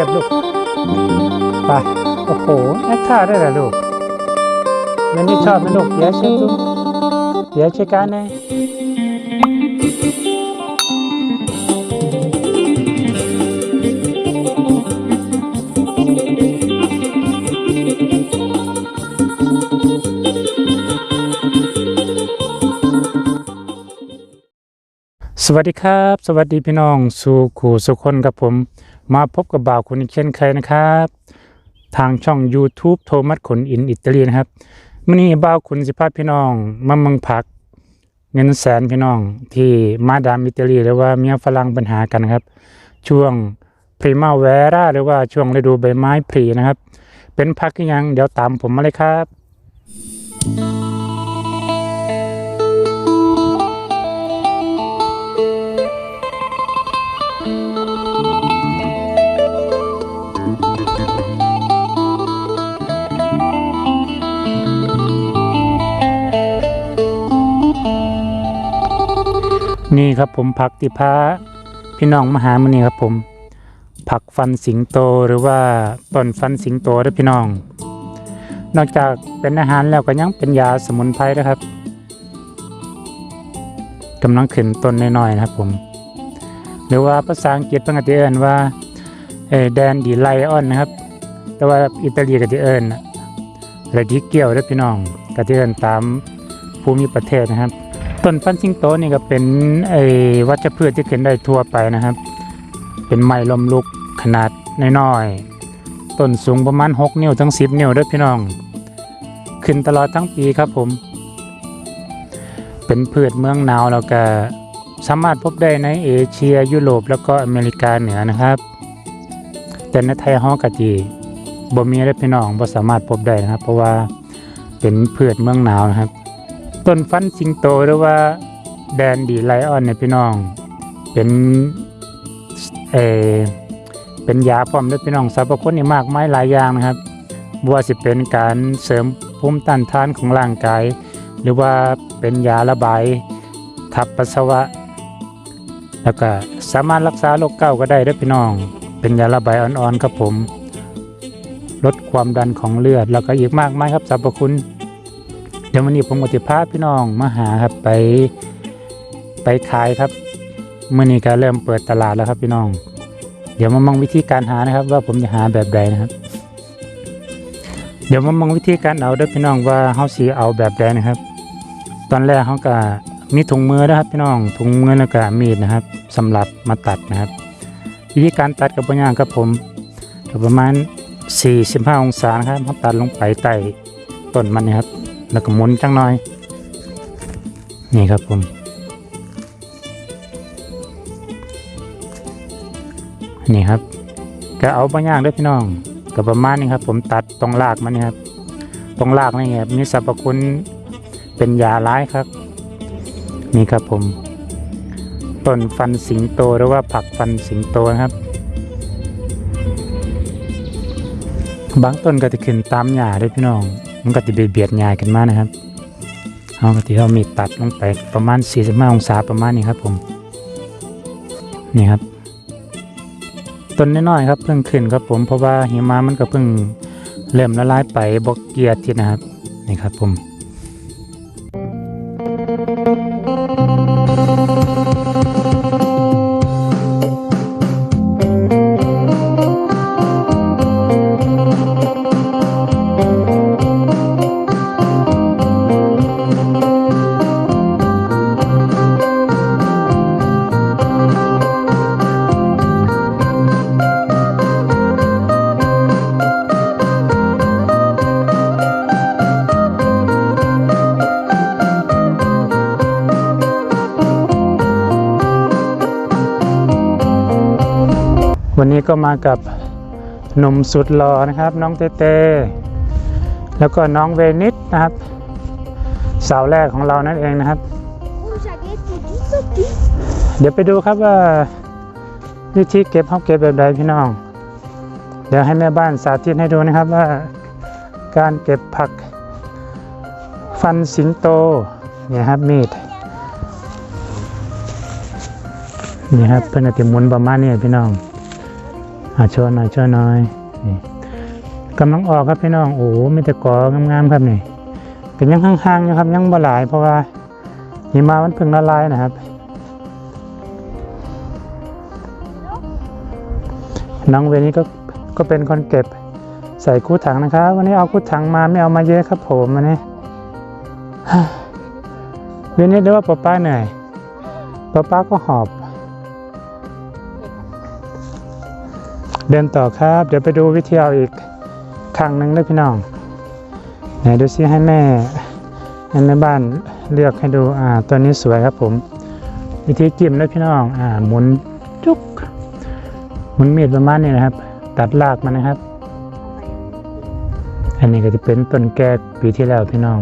ก็บลูกไปโอ้โหแอคท่าได้เหรอลูกเล่นนี่ชอบไหมลูกเดี๋ยวเช็คดูเดี๋ยวเช็คกันนะ วัสดีครับ สวัสดีพี่น้องสู่ขู่สุคนกับผม มาพบกับบ่าวคนอีกเช่นเคยนะครับ ทางช่อง YouTube โทมัสขนอินอิตาลีนะครับมื่อนี้บ่าวคุณสิพาพี่น้องมาเมืองพัก เงินแสนพี่น้องที่มาดามอิตาลีหรือว่าเมียฝรั่งปัญหากันครับ ช่วงพรีมาเวราหรือว่าช่วงฤดูใบไม้ผลินะครับ เป็นพักยังเดี๋ยวตามผมมาเลยครับ นี่ครับผมผักติพาพี่น้องมหามันนี่ครับผมผักฟันสิงโตหรือว่าต้นฟันสิงโตด้วยพี่น้อง นอกจากเป็นอาหารแล้วก็ยังเป็นยาสมุนไพรนะครับกำลังขึ้นต้นน้อยๆนะครับผม หรือว่าภาษาอังกฤษเพิ่นก็จะเอิ้นว่าแดนดีไลออนนะครับ แต่ว่าอิตาลีก็จะเอิ้นเรดิเกี่ยวเด้อพี่น้องก็จะเอิ้นตามภูมิประเทศนะครับ ต้นฟันสิงโตนี่ก็เป็นไอ้วัชพืชที่ขึ้นได้ทั่วไปนะครับ เป็นไม้ลมลุกขนาดน้อยๆต้นสูงประมาณ 6 นิ้วถึง 10 นิ้วด้อพี่น้อง ขึ้นตลอดทั้งปีครับผม เป็นพืชเมืองหนาวแล้วก็สามารถพบได้ในเอเชียยุโรปแล้วก็อเมริกาเหนือนะครับ แต่ในไทยฮอกะจีบ่มีเด้พี่น้องบ่สามารถพบได้นะครับ เพราะว่าเป็นพืชเมืองหนาวนะครับ ต้นฟันสิงโตหรือว่าแดนดีไลออนเนี่ยพี่น้อง เป็นเอเป็นยาพร้อมด้วยพี่น้องสรรพคุณนี่มากมายหลายอย่างนะครับบ่ว่าสิเป็นการเสริมภูมิต้านทานของร่างกาย หรือว่าเป็นยาระบายขับปัสสาวะ แล้วก็สามารถรักษาโรคเก้าก็ได้ด้วยพี่น้อง เป็นยาระบายอ่อนๆครับผม ลดความดันของเลือดแล้วก็อีกมากมายครับสรรพคุณ เดี๋ยววันนี้ผมก็จะพาพี่น้องมาหาครับไปไปขายครับเมื่อนี้ก็เริ่มเปิดตลาดแล้วครับพี่น้อง เดี๋ยวมามองวิธีการหานะครับ ว่าผมจะหาแบบใดนะครับ เดี๋ยวมามองวิธีการเอาด้อพี่น้องว่าเฮาสิเอาแบบใดนะครับ ตอนแรกเขาก็มีถุงมือนะครับพี่น้องถุงมือแล้วก็มีดนะครับสำหรับมาตัดนะครับ วิธีการตัดกับปัญญางครับผมประมาณ 45 องศานะครับเขาตัดลงไปใต้ต้นมันนะครับ แล้วก็หมุนจังหน่อย นี่ครับผม นี่ครับ ก็เอาบางอย่างด้วยพี่น้องก็ประมาณนี้ครับ ผมตัดตรงรากมันนี่ครับ ตรงรากนี่ครับมีสรรพคุณเป็นยาร้ายครับ นี่ครับผมต้นฟันสิงโตหรือว่าผักฟันสิงโตนะครับ บางต้นก็จะขึ้นตามหญ้าด้วยพี่น้อง มันก็จะเบียดเบียดหญ่กันมากนะครับเอาก็ที่เรามีดตัดลงไปประมาณ 45 องศาประมาณนี้ครับผมนี่ครับต้นน้อยๆครับเพิ่งขึ้นครับผมเพราะว่าหิมะมันก็เพิ่งเริ่มละลายไปบกเกียร์ทีนะครับนี่ครับผม วันนี้ก็มากับหนุ่มสุดหล่อนะครับ น้องเต้เตแล้วก็น้องเวนิสนะครับ สาวแรกของเรานั่นเองนะครับ เดี๋ยวไปดูครับว่าวิธีเก็บเขาเก็บแบบใดพี่น้อง เดี๋ยวให้แม่บ้านสาธิตให้ดูนะครับว่าการเก็บผักฟันสิงโตเนี่ยครับมีดนี่ครับเพื่อนอาจจะหมุนประมาณนี้พี่น้อง อ่าโชว์หน่อยโชว์หน่อยนี่กำลังออกครับพี่น้องโอ้โหมีแต่กองามๆครับนี่เป็นยังห่างๆอยู่ครับยังบ่หลายเพราะว่าหิมะมันเพิ่งละลายนะครับ น้องเวนี้ก็ก็เป็นคนเก็บใส่คู่ถังนะครับ วันนี้เอาคู่ถังมาไม่เอามาเยอะครับผมวันนี้เวนี้เรียกว่าป้าป้าเหนื่อยป้าป้าก็หอบ เดินต่อครับ เดี๋ยวไปดูวิธีเอาอีกครั้งหนึ่งเลยพี่น้องไหนดูซิให้แม่ให้แม่บ้านเลือกให้ดูอ่าตัวนี้สวยครับผม วิธีจิ้มเลยพี่น้องอ่าหมุนจุกหมุนมีดประมาณนี้นะครับ ตัดรากมันนะครับ อันนี้ก็จะเป็นต้นแก้ปีที่แล้วพี่น้อง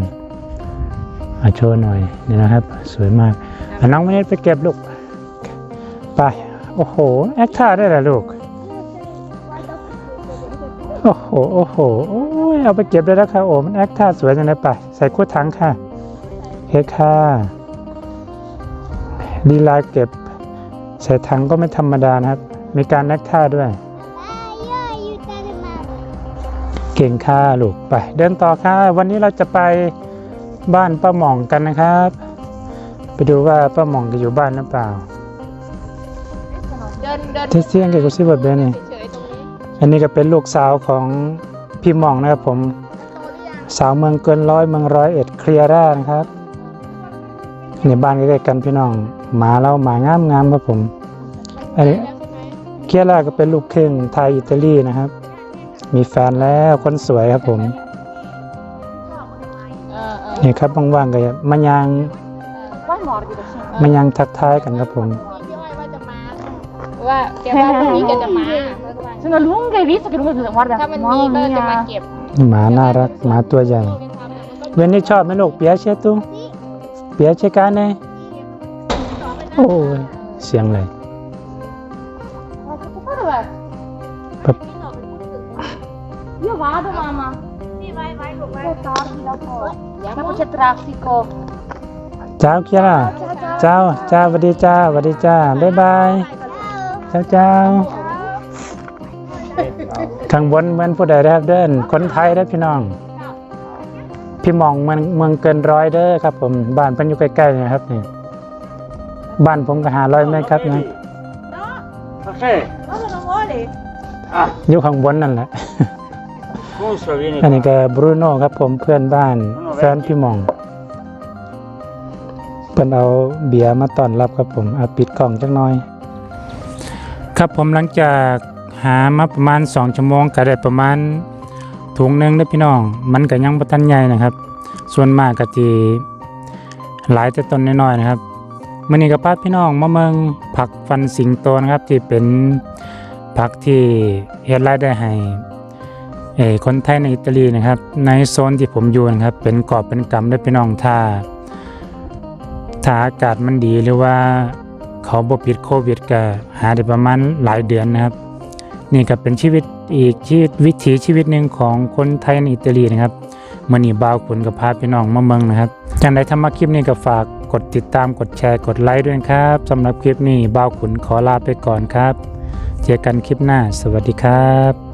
อาโชว์หน่อยนี่นะครับ สวยมากน้องไม่ได้ไปเก็บลูกไปโอ้โหแอคท่าได้เหรอลูก อ้โห โอ้โห โอ้ย เอาไปเก็บได้แล้วค่ะ โอ้ มันแอคท่าสวยจังเลยไป ใส่ขวดถังค่ะเฮ้ค่ะลีลาเก็บ ใส่ถังก็ไม่ธรรมดานะครับ มีการแอคท่าด้วย เก่งค่ะลูก ไป เดินต่อค่ะ วันนี้เราจะไปบ้านป้าหม่องกันนะครับ ไปดูว่าป้าหม่องจะอยู่บ้านหรือเปล่า เดินเดินเทเซียงเกี่ยวกับซิบเบนนี่เฉยๆตรงนี้ อันนี้ก็เป็นลูกสาวของพี่หม่องนะครับผม สาวเมืองเกินร้อยเมืองร้อยเอ็ดเคลียร่านะครับในบ้านใกล้ๆกันพี่น้องหมาเราหมางามงามครับผม อันนี้เคลียร่าก็เป็นลูกครึ่งไทยอิตาลีนะครับ มีแฟนแล้วคนสวยครับผมนี่ครับว่างๆก็มายางมายางทักทายกันครับผมพี่ว่าจะมาว่าแกว่าพรุ่งนี้แกจะมา Sono lunghe, hai visto che lunghe sono? Guarda, ถ้ามันมีก็จะมาเก็บหมาน่ารักหมาตัวใหญ่ เวนนี่ชอบไหมลูกเปียเชตุงเปียเชกาเน่โอ้ยเสียงอะไร Ma che può fare? vai? Pa- Io vado, mamma. Sì, vai, vai, vai. È tardi dopo. Dopo c'è traffico. เจ้าเคียร่าเจ้าเจ้าสวัสดีจ้าสวัสดีจ้าบ๊ายบายเจ้าเจ้า ข้างบนเหมือนผู้ใดนะครับเดินคนไทยเด้อพี่น้อง พี่หมองเมืองเมืองเกินร้อยเด้อครับ ผมบ้านเพิ่นอยู่ใกล้ๆนะครับนี่บ้านผมก็หาร้อยเมตรครับนะ Caffè? Ah, อยู่ข้างบนนั่นแหละ Musso, vieni อันนี้ qua. ก็บรูโน่ครับ ผมเพื่อนบ้านแฟนพี่หมองเพิ่นเอาเบียร์มาต้อนรับครับผมเอาปิดกล่องจักหน่อย ครับผมหลังจาก หามาประมาณ 2 ชั่วโมงก็ได้ประมาณถุงหนึงเด้อพี่น้อง มันก็ยังบ่ทันใหญ่นะครับ ส่วนมากก็สิหลายแต่ต้นน้อยๆนะครับมื้อนี้ก็พาพี่น้องมาเมืองผักฟันสิงโตนะครับ ที่เป็นผักที่เฮ็ดรายได้ให้เอคนไทยในอิตาลีนะครับ ในโซนที่ผมอยู่นะครับ เป็นกอบเป็นกำได้พี่น้องถ้าถ้าอากาศมันดีหรือว่าเขาบ่ปิดโควิดก็หาได้ประมาณหลายเดือนนะครับ นี่ก็เป็นชีวิตอีกชีวิตวิถีชีวิตหนึ่งของคนไทยในอิตาลีนะครับมันนี่บ่าวขุนกับพาพี่น้องมาเมืองนะครับจังใดทำมาคลิปนี้ก็ฝากกดติดตามกดแชร์กดไลค์ด้วยนะครับสำหรับคลิปนี้บ่าวขุนขอลาไปก่อนครับ เจอกันคลิปหน้า สวัสดีครับ